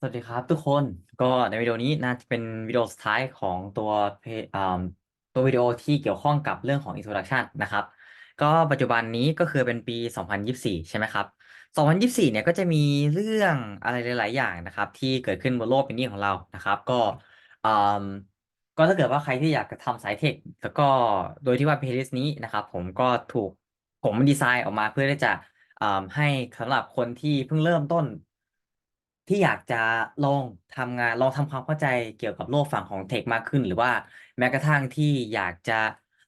สวัสดีครับทุกคนก็ในวิดีโอนี้น่าจะเป็นวิดีโอสุดท้ายของตัวเพอ่าตัววิดีโอที่เกี่ยวข้องกับเรื่องของ introduction นะครับ ก็ปัจจุบันนี้ก็คือเป็นปี 2024 ใช่ไหมครับ 2024 เนี่ยก็จะมีเรื่องอะไรหลาย ๆ อย่างนะครับ ที่เกิดขึ้นบนโลกใบนี้ของเรานะครับ ก็อ่าก็ถ้าเกิดว่าใครที่อยากจะทำสายเทคแล้วก็โดยที่ว่า playlist นี้นะครับ ผมก็ถูกผมดีไซน์ออกมาเพื่อที่จะอ่าให้สำหรับคนที่เพิ่งเริ่มต้น ที่อยากจะลองทำงาน ลองทำความเข้าใจเกี่ยวกับโลกฝั่งของเทคมากขึ้น หรือว่าแม้กระทั่งที่อยากจะ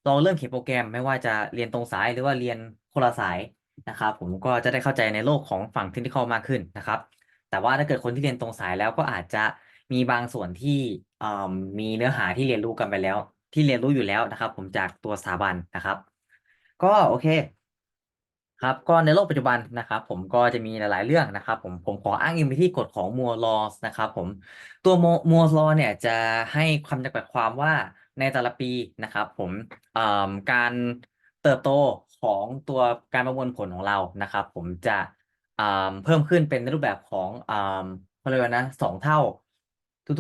ลองเริ่มเขียนโปรแกรม ไม่ว่าจะเรียนตรงสายหรือว่าเรียนคนละสายนะครับ ผมก็จะได้เข้าใจในโลกของฝั่งเทคนิคมากขึ้นนะครับ แต่ว่าถ้าเกิดคนที่เรียนตรงสายแล้วก็อาจจะมีบางส่วนที่อ่ามีเนื้อหาที่เรียนรู้กันไปแล้ว ที่เรียนรู้อยู่แล้วนะครับ ผมจากตัวสถาบันนะครับ ก็โอเค ครับก็ในโลกปัจจุบันนะครับผมก็จะมีหลายๆเรื่องนะครับผมผมขออ้างอิงไปที่กฎของมัวลอสนะครับผมตัวมัวลอเนี่ยจะให้ความจำกัดความว่าในแต่ละปีนะครับผมการเติบโตของตัวการประมวลผลของเรานะครับผมจะเพิ่มขึ้นเป็นในรูปแบบของเขาเรียกว่านะสองเท่า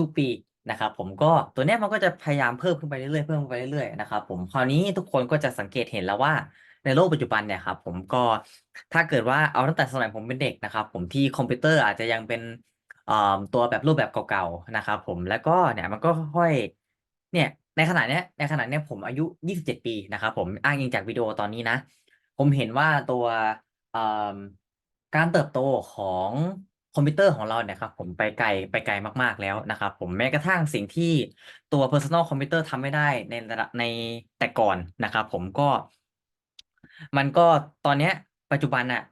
ทุกๆปีนะครับผมก็ตัวนี้มันก็จะพยายามเพิ่มขึ้นไปเรื่อยๆเพิ่มขึ้นไปเรื่อยๆนะครับผมคราวนี้ทุกคนก็จะสังเกตเห็นแล้วว่า ในโลกปัจจุบันเนี่ยครับผมก็ถ้าเกิดว่าเอาตั้งแต่สมัยผมเป็นเด็กนะครับ ผมที่คอมพิวเตอร์อาจจะยังเป็นตัวแบบรูปแบบเก่าๆนะครับผมแล้วก็เนี่ยมันก็ค่อยเนี่ยในขณะเนี้ยในขณะเนี้ยผมอายุ 27 ปีนะครับผมอ้างอิงจากวิดีโอตอนนี้นะ ผมเห็นว่าตัวการเติบโตของคอมพิวเตอร์ของเราเนี่ยครับผมไปไกลไปไกลมากๆแล้วนะครับผมแม้กระทั่งสิ่งที่ตัว personal computer ทำไม่ได้ในในแต่ก่อนนะครับผมก็ มันก็ตอนเนี้ยปัจจุบันอะ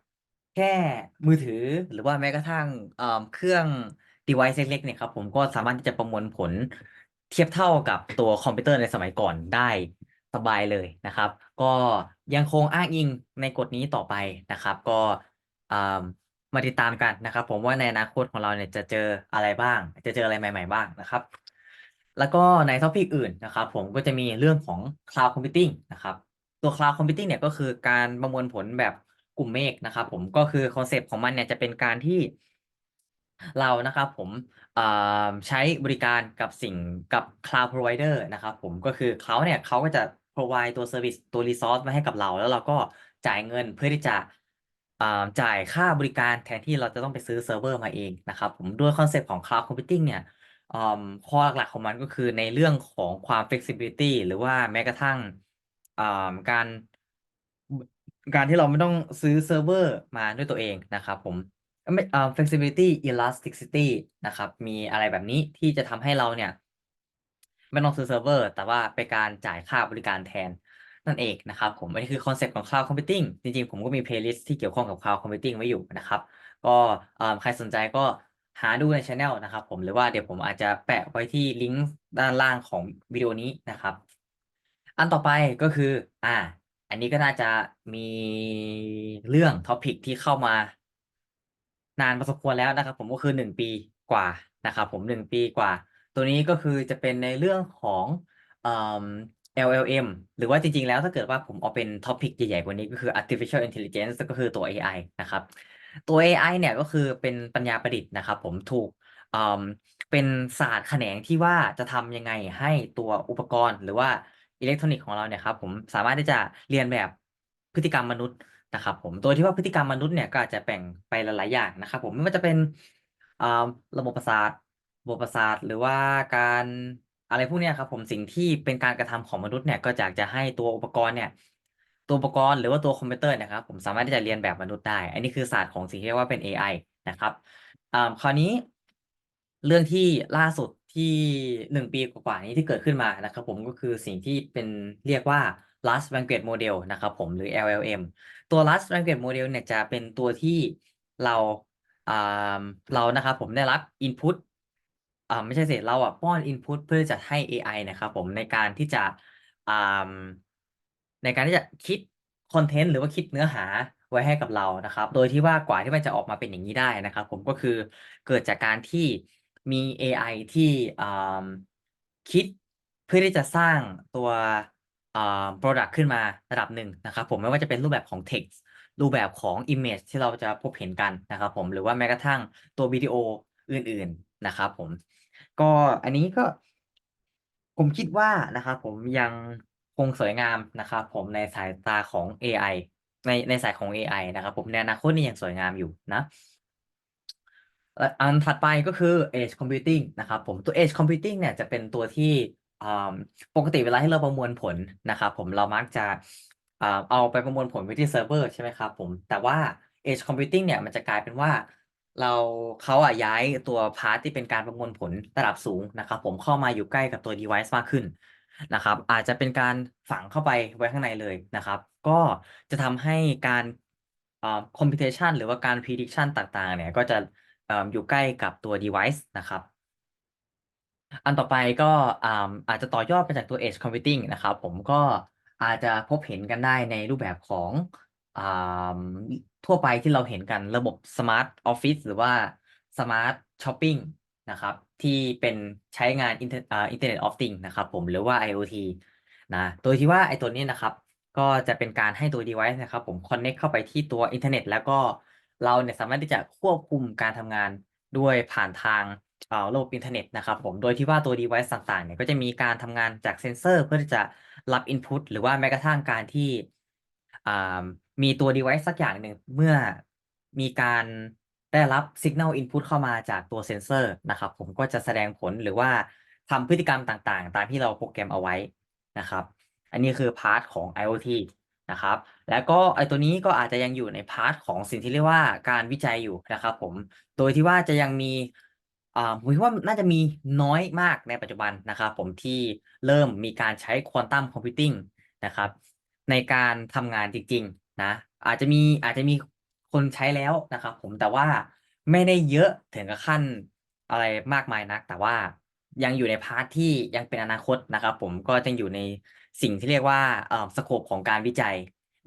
แค่มือถือหรือว่าแม้กระทั่งเครื่อง device เล็กๆเนี่ยครับผมก็สามารถที่จะประมวลผลเทียบเท่ากับตัวคอมพิวเตอร์ในสมัยก่อนได้สบายเลยนะครับ ก็ยังคงอ้างอิงในกฎนี้ต่อไปนะครับ ก็มาติดตามกันนะครับ ผมว่าในอนาคตของเราเนี่ยจะเจออะไรบ้าง จะเจออะไรใหม่ ๆ บ้างนะครับ แล้วก็ในท็อปิกอื่นนะครับ ผมก็จะมีเรื่องของ cloud computing นะครับ ตัว cloud computing เนี่ยก็คือการประมวลผลแบบกลุ่มเมฆนะครับผมก็คือคอนเซปต์ของมันเนี่ยจะเป็นการที่เรานะครับผมใช้บริการกับสิ่งกับ cloud provider นะครับผมก็คือเขาเนี่ยเขาก็จะ provide ตัว service ตัว resource มาให้กับเรา แล้วเราก็จ่ายเงินเพื่อที่จะจ่ายค่าบริการแทนที่เราจะต้องไปซื้อเซิร์ฟเวอร์มาเองนะครับผมด้วยคอนเซปต์ของ cloud computing เนี่ยข้อหลักๆของมันก็คือในเรื่องของความ flexibility หรือว่าแม้กระทั่ง การการที่เราไม่ต้องซื้อเซิร์ฟเวอร์มาด้วยตัวเองนะครับผมไม่อ่า flexibility elasticity นะครับ มีอะไรแบบนี้ที่จะทำให้เราเนี่ย ไม่ต้องซื้อเซิร์ฟเวอร์ แต่ว่าเป็นการจ่ายค่าบริการแทนนั่นเองนะครับผมอันนี้คือคอนเซปต์ของ Cloud Computing จริงๆ ผมก็มี playlist ที่เกี่ยวข้องกับ Cloud Computing ไว้อยู่นะครับ ก็ใครสนใจก็หาดูในช anel นะครับผมหรือว่าเดี๋ยวผมอาจจะแปะไว้ที่ลิงก์ด้านล่างของวิดีโอนี้นะครับ อันต่อไปก็คือ อ่า อันนี้ก็น่าจะมีเรื่องท็อปิกที่เข้ามานานพอสมควรแล้วนะครับ ผมก็คือหนึ่งปีกว่านะครับ ผมหนึ่งปีกว่า ตัวนี้ก็คือจะเป็นในเรื่องของเอ่อ LLM หรือว่าจริง ๆ แล้วถ้าเกิดว่าผมเอาเป็นท็อปิกใหญ่ๆกว่านี้ก็คือ artificial intelligence ก็คือตัว AI นะครับ ตัว AI เนี่ยก็คือเป็นปัญญาประดิษฐ์นะครับ ผมถูกเป็นศาสตร์แขนงที่ว่าจะทำยังไงให้ตัวอุปกรณ์หรือว่า อิเล็กทรอนิกส์ของเราเนี่ยครับผมสามารถที่จะเรียนแบบพฤติกรรมมนุษย์นะครับผมโดยที่ว่าพฤติกรรมมนุษย์เนี่ยก็อาจจะแบ่งไปหลายๆอย่างนะครับผมไม่ว่าจะเป็นระบบประสาทระบบประสาทหรือว่าการอะไรพวกนี้ครับผมสิ่งที่เป็นการกระทำของมนุษย์เนี่ยก็อยากจะให้ตัวอุปกรณ์เนี่ยตัวอุปกรณ์หรือว่าตัวคอมพิวเตอร์นะครับผมสามารถที่จะเรียนแบบมนุษย์ได้ อันนี้คือศาสตร์ของสิ่งที่เรียกว่าเป็น AI นะครับคราวนี้เรื่องที่ล่าสุด ที่หนึ่งปีกว่านี้ที่เกิดขึ้นมานะครับผมก็คือสิ่งที่เป็นเรียกว่า large language model นะครับผมหรือ LLM ตัว large language model เนี่ยจะเป็นตัวที่เราเรานะครับผมได้รับ input อ่าไม่ใช่สิเราอะป้อน input เพื่อจะให้ AI นะครับผมในการที่จะอ่าในการที่จะคิดคอนเทนต์หรือว่าคิดเนื้อหาไว้ให้กับเรานะครับ โดยที่ว่ากว่าที่มันจะออกมาเป็นอย่างนี้ได้นะครับ ผมก็คือเกิดจากการที่ มี AI ที่คิดเพื่อที่จะสร้างตัว product ขึ้นมาระดับหนึ่งนะครับผมไม่ว่าจะเป็นรูปแบบของ text รูปแบบของ image ที่เราจะพบเห็นกันนะครับผมหรือว่าแม้กระทั่งตัววิดีโออื่นๆนะครับผม ก็อันนี้ก็ ผมคิดว่านะครับผมยังคงสวยงามนะครับผมในสายตาของ AI ในในสายของ AI นะครับผมในอนาคตนี่ยังสวยงามอยู่นะ อันถัดไปก็คือ Edge Computing นะครับผมตัว Edge Computing เนี่ยจะเป็นตัวที่ปกติเวลาที่เราประมวลผลนะครับผมเรามักจะเอาไปประมวลผลไว้ที่เซิร์ฟเวอร์ใช่ไหมครับผมแต่ว่า Edge Computing เนี่ยมันจะกลายเป็นว่าเราเขาอะย้ายตัวพาร์ทที่เป็นการประมวลผลระดับสูงนะครับผมเข้ามาอยู่ใกล้กับตัว device มากขึ้นนะครับ อาจจะเป็นการฝังเข้าไปไว้ข้างในเลยนะครับ ก็จะทำให้การอ่า computation หรือว่าการ prediction ต่างๆ เนี่ยก็จะ อยู่ใกล้กับตัว device นะครับ อันต่อไปก็อาอาจจะต่อยอดไปจากตัว Edge Computing นะครับ ผมก็อาจจะพบเห็นกันได้ในรูปแบบของอทั่วไปที่เราเห็นกันระบบ Smart Office หรือว่า Smart Shopping นะครับ ที่เป็นใช้งาน internet of Things นะครับ ผมหรือว่า IoT นะโดยที่ว่าไอตัวนี้นะครับ ก็จะเป็นการให้ตัว device นะครับ ผม connect เข้าไปที่ตัวอินเทอร์เน็ตแล้วก็ เราเนี่ยสามารถที่จะควบคุมการทำงานด้วยผ่านทางเอ่อระบบอินเทอร์เน็ตนะครับผม โดยที่ว่าตัว device ต่างๆ เนี่ยก็จะมีการทำงานจากเซนเซอร์เพื่อที่จะรับ input หรือว่าแม้กระทั่งการที่อ่ามีตัว device สักอย่างหนึ่งเมื่อมีการได้รับ signal input เข้ามาจากตัวเซนเซอร์นะครับผมก็จะแสดงผลหรือว่าทำพฤติกรรมต่างๆ ตามที่เราโปรแกรมเอาไว้นะครับ อันนี้คือพาร์ทของ IoT นะครับ แล้วก็ไอตัวนี้ก็อาจจะยังอยู่ในพาร์ทของสิ่งที่เรียกว่าการวิจัยอยู่นะครับผม โดยที่ว่าจะยังมีอ่าผมคิดว่าน่าจะมีน้อยมากในปัจจุบันนะครับผมที่เริ่มมีการใช้ควอนตัมคอมพิวติ้งนะครับในการทำงานจริงๆนะอาจจะมีอาจจะมีคนใช้แล้วนะครับผมแต่ว่าไม่ได้เยอะถึงกับขั้นอะไรมากมายนัก แต่ว่า ยังอยู่ในพาร์ทที่ยังเป็นอนาคตนะครับ ผมก็จะอยู่ในสิ่งที่เรียกว่าเอ่อสโคปของการวิจัย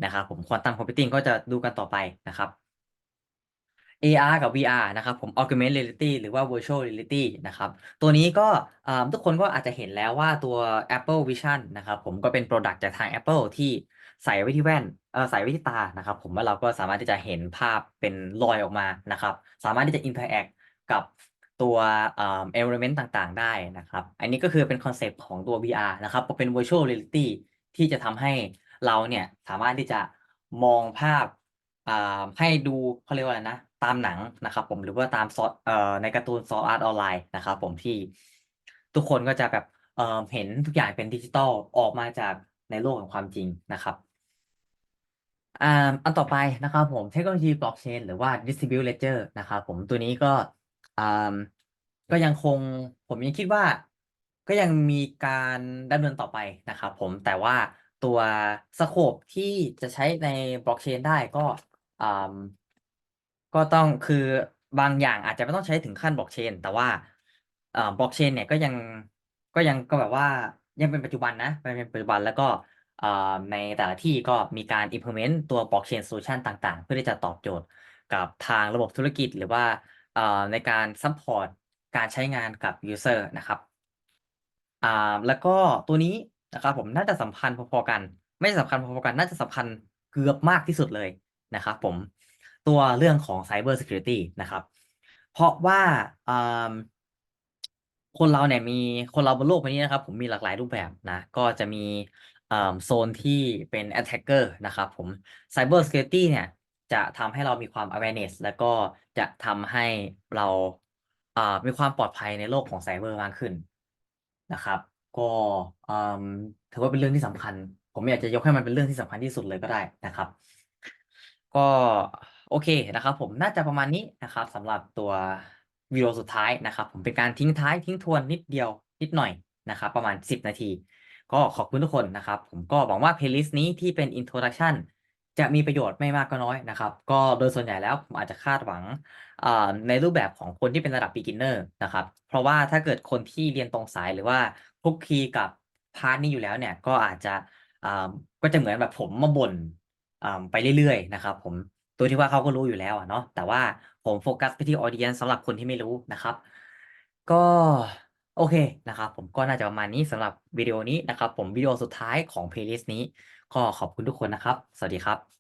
นะครับผมควอนตัมคอมพิวติ้งก็จะดูกันต่อไปนะครับ AR กับ VR นะครับผม Augmented Reality หรือว่า Virtual Reality นะครับ ตัวนี้ก็ทุกคนก็อาจจะเห็นแล้วว่าตัว Apple Vision นะครับผมก็เป็น Product จากทาง Apple ที่ใส่ไว้ที่แว่นใส่ไว้ที่ตานะครับ ผมว่าเราก็สามารถที่จะเห็นภาพเป็นรอยออกมานะครับ สามารถที่จะ interact กับ ตัวเอ่อ element ต่างๆ ได้นะครับ อันนี้ก็คือเป็นคอนเซปต์ของตัว VR นะครับเป็น Virtual Reality ที่จะทำให้เราเนี่ยสามารถที่จะมองภาพให้ดูเขาเรียกว่าอะไรนะ ตามหนังนะครับผมหรือว่าตามซอเอ่อในการ์ตูนซออาร์ตออนไลน์นะครับผมที่ทุกคนก็จะแบบเอ่อเห็นทุกอย่างเป็นดิจิตอลออกมาจากในโลกของความจริงนะครับอ่าอันต่อไปนะครับผมเทคโนโลยีบล็อกเชนหรือว่า Distributed Ledger นะครับผมตัวนี้ก็ อ่า ก็ยังคง ผมยังคิดว่า ก็ยังมีการดำเนินต่อไปนะครับผม แต่ว่าตัวสโคปที่จะใช้ในบล็อกเชนได้ก็ อ่า ก็ต้อง คือบางอย่างอาจจะไม่ต้องใช้ถึงขั้นบล็อกเชน แต่ว่าอ่าบล็อกเชนเนี่ยก็ยัง ก็ยัง ก็แบบว่า ยังเป็นปัจจุบันนะเป็นปัจจุบัน แล้วก็อ่าในแต่ละที่ก็มีการ implement ตัวบล็อกเชนโซลูชันต่าง ๆ เพื่อที่จะตอบโจทย์กับทางระบบธุรกิจ หรือว่า ในการซัพพอร์ตการใช้งานกับ user นะครับอ่าแล้วก็ตัวนี้นะครับผมน่าจะสัมพันธ์พอๆกัน ไม่สำคัญพอๆกันน่าจะสำคัญเกือบมากที่สุดเลยนะครับผมตัวเรื่องของ Cyber Security นะครับ เพราะว่าอ่าคนเราเนี่ยมีคนเราบนโลกใบนี้นะครับ ผมมีหลากหลายรูปแบบนะ ก็จะมีอ่าโซนที่เป็น attacker นะครับผม Cyber Security เนี่ย จะทำให้เรามีความ awareness แล้วก็จะทำให้เราอ่ามีความปลอดภัยในโลกของไซเบอร์มากขึ้นนะครับ ก็อืมถือว่าเป็นเรื่องที่สำคัญ ผมอยากจะยกให้มันเป็นเรื่องที่สำคัญที่สุดเลยก็ได้นะครับ ก็โอเคนะครับผมน่าจะประมาณนี้นะครับสำหรับตัววิดีโอสุดท้ายนะครับ ผมเป็นการทิ้งท้ายทิ้งทวนนิดเดียวนิดหน่อยนะครับ ประมาณ 10 นาที ก็ขอบคุณทุกคนนะครับ ผมก็หวังว่าเพลย์ลิสต์นี้ที่เป็น introduction จะมีประโยชน์ไม่มากก็น้อยนะครับ ก็โดยส่วนใหญ่แล้วผมอาจจะคาดหวังในรูปแบบของคนที่เป็นระดับ beginner นะครับ เพราะว่าถ้าเกิดคนที่เรียนตรงสายหรือว่าคลุกคลีกับพาร์ทนี้อยู่แล้วเนี่ยก็อาจจะก็จะเหมือนแบบผมมาบ่นอ่าไปเรื่อยๆนะครับ ผมโดยที่ว่าเขาก็รู้อยู่แล้วอะเนาะแต่ว่าผมโฟกัสไปที่ audience สำหรับคนที่ไม่รู้นะครับ ก็โอเคนะครับ ผมก็น่าจะประมาณนี้สำหรับวิดีโอนี้นะครับ ผมวิดีโอสุดท้ายของ playlist นี้ ก็ขอบคุณทุกคนนะครับ สวัสดีครับ